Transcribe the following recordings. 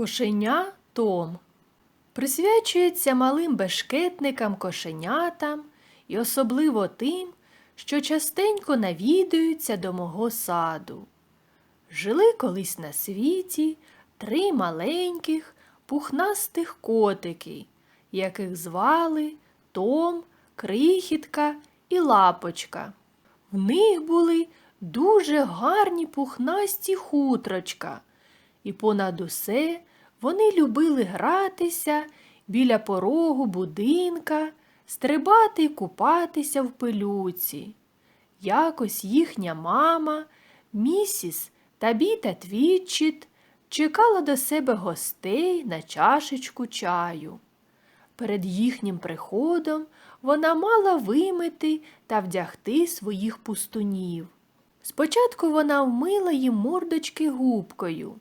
Кошеня Том присвячується малим бешкетникам кошенятам і особливо тим, що частенько навідуються до мого саду. Жили колись на світі три маленьких пухнастих котики, яких звали Том, Крихітка і Лапочка. В них були дуже гарні пухнасті хутрочка, і понад усе вони любили гратися біля порогу будинка, стрибати й купатися в пилюці. Якось їхня мама, місіс Табіта Твітчіт, чекала до себе гостей на чашечку чаю. Перед їхнім приходом вона мала вимити та вдягти своїх пустунів. Спочатку вона вмила їм мордочки губкою.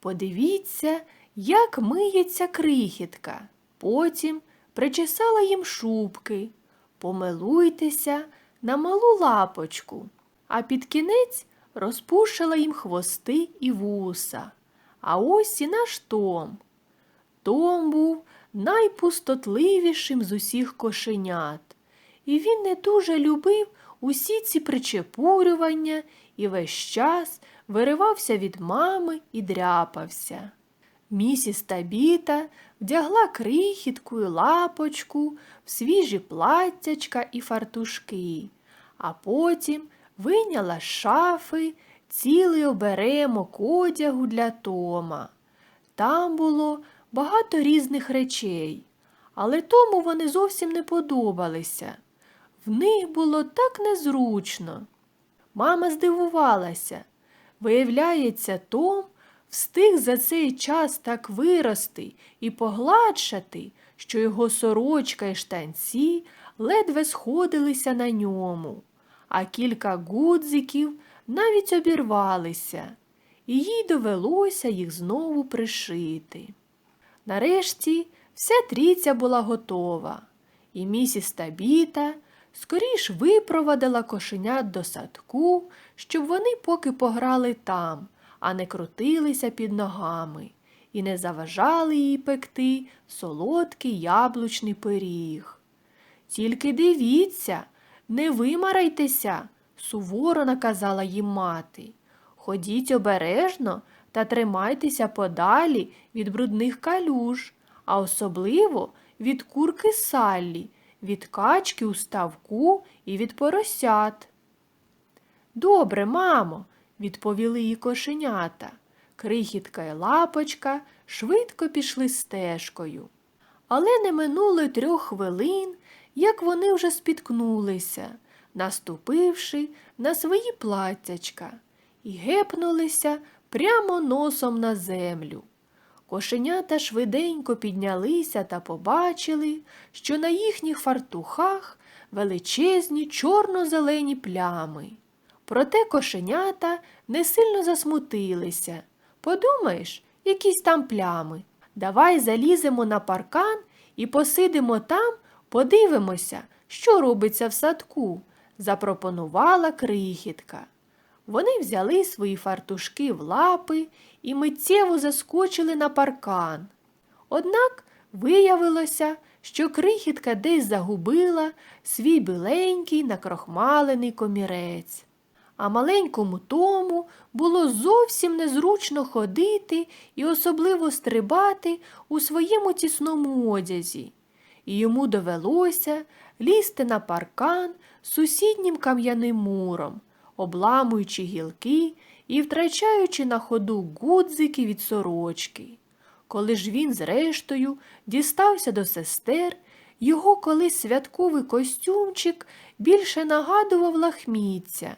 Подивіться, як миється крихітка. Потім причесала їм шубки. Помилуйтеся на малу лапочку, а під кінець розпушила їм хвости і вуса. А ось і наш Том. Том був найпустотливішим з усіх кошенят, і він не дуже любив усі ці причепурювання і весь час виривався від мами і дряпався. Місіс Табіта вдягла крихітку і лапочку в свіжі платтячка і фартушки, а потім вийняла з шафи цілий оберемок одягу для Тома. Там було багато різних речей, але тому вони зовсім не подобалися. В них було так незручно. Мама здивувалася. Виявляється, Том встиг за цей час так вирости і погладшати, що його сорочка і штанці ледве сходилися на ньому, а кілька гудзиків навіть обірвалися, і їй довелося їх знову пришити. Нарешті вся трійця була готова, і місіс Табіта скоріш випровадила кошенят до садку, щоб вони поки пограли там, а не крутилися під ногами і не заважали їй пекти солодкий яблучний пиріг. Тільки дивіться, не вимарайтеся, суворо наказала їм мати. Ходіть обережно та тримайтеся подалі від брудних калюж, а особливо від курки Саллі, від качки у ставку і від поросят. Добре, мамо, відповіли їй кошенята. Крихітка і лапочка швидко пішли стежкою. Але не минуло трьох хвилин, як вони вже спіткнулися, наступивши на свої платтячка, і гепнулися прямо носом на землю. Кошенята швиденько піднялися та побачили, що на їхніх фартухах величезні чорно-зелені плями. Проте кошенята не сильно засмутилися. Подумаєш, якісь там плями. Давай заліземо на паркан і посидимо там, подивимося, що робиться в садку, запропонувала крихітка. Вони взяли свої фартушки в лапи і миттєво заскочили на паркан. Однак виявилося, що крихітка десь загубила свій біленький накрохмалений комірець. А маленькому тому було зовсім незручно ходити і особливо стрибати у своєму тісному одязі. І йому довелося лізти на паркан сусіднім кам'яним муром, обламуючи гілки і втрачаючи на ходу гудзики від сорочки. Коли ж він, зрештою, дістався до сестер, його колись святковий костюмчик більше нагадував лахміття.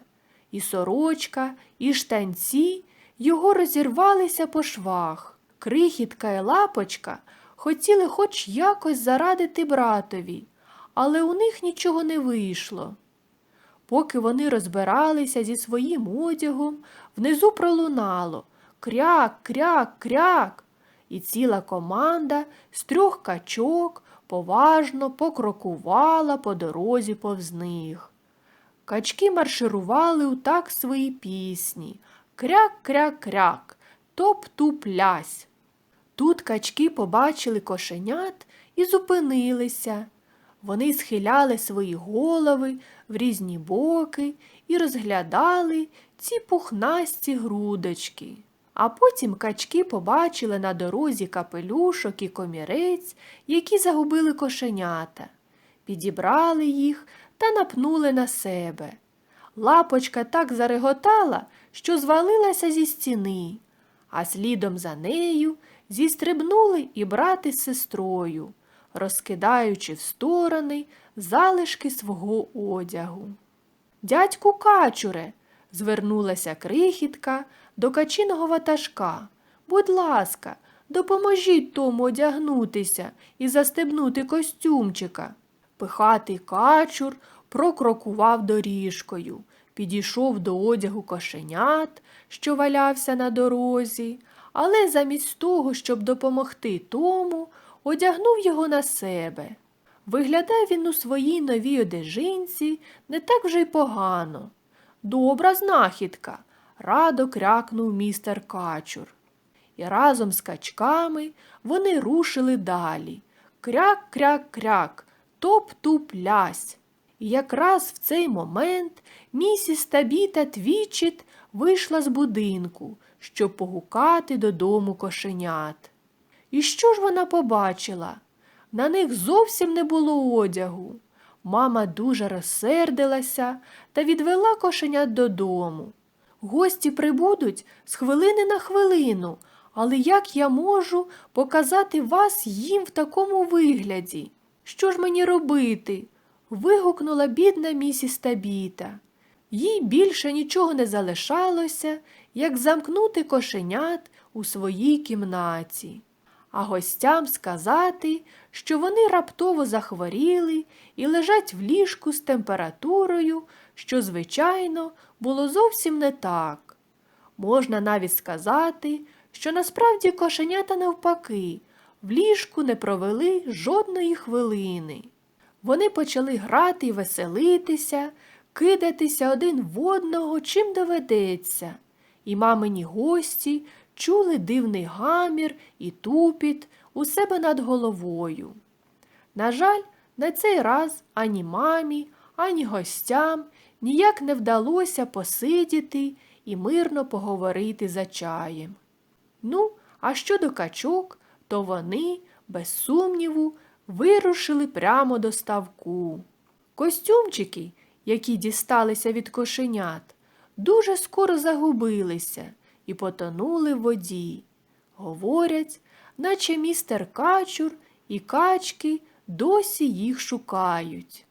І сорочка, і штанці його розірвалися по швах. Крихітка і лапочка хотіли хоч якось зарадити братові, але у них нічого не вийшло. Поки вони розбиралися зі своїм одягом, внизу пролунало кряк, кряк, кряк, і ціла команда з трьох качок поважно покрокувала по дорозі повз них. Качки марширували у так свої пісні кряк-кряк-кряк, топ-туп-лясь. Тут качки побачили кошенят і зупинилися. Вони схиляли свої голови в різні боки і розглядали ці пухнасті грудочки. А потім качки побачили на дорозі капелюшок і комірець, які загубили кошенята, підібрали їх та напнули на себе. Лапочка так зареготала, що звалилася зі стіни, а слідом за нею зістрибнули і брати з сестрою, розкидаючи в сторони залишки свого одягу. Дядьку качуре, звернулася крихітка до качиного ватажка. Будь ласка, допоможіть тому одягнутися і застебнути костюмчика. Пихатий качур прокрокував доріжкою, підійшов до одягу кошенят, що валявся на дорозі, але замість того, щоб допомогти тому, одягнув його на себе. Виглядав він у своїй новій одежинці не так вже й погано. Добра знахідка, радо крякнув містер Качур. І разом з качками вони рушили далі. Кряк-кряк-кряк, топ-туп-лясь. І якраз в цей момент місіс Табіта Твічіт вийшла з будинку, щоб погукати додому кошенят. І що ж вона побачила? На них зовсім не було одягу. Мама дуже розсердилася та відвела кошенят додому. Гості прибудуть з хвилини на хвилину, але як я можу показати вас їм в такому вигляді? Що ж мені робити? вигукнула бідна місіс Табіта. Їй більше нічого не залишалося, як замкнути кошенят у своїй кімнаті, а гостям сказати, що вони раптово захворіли і лежать в ліжку з температурою, що, звичайно, було зовсім не так. Можна навіть сказати, що насправді кошенята навпаки в ліжку не провели жодної хвилини. Вони почали грати і веселитися, кидатися один в одного, чим доведеться, і мамині гості чули дивний гамір і тупіт у себе над головою. На жаль, на цей раз ані мамі, ані гостям ніяк не вдалося посидіти і мирно поговорити за чаєм. Ну, а щодо качок, то вони, без сумніву, вирушили прямо до ставку. Костюмчики, які дісталися від кошенят, дуже скоро загубилися і потонули в воді. Говорять, наче містер Качур і качки досі їх шукають.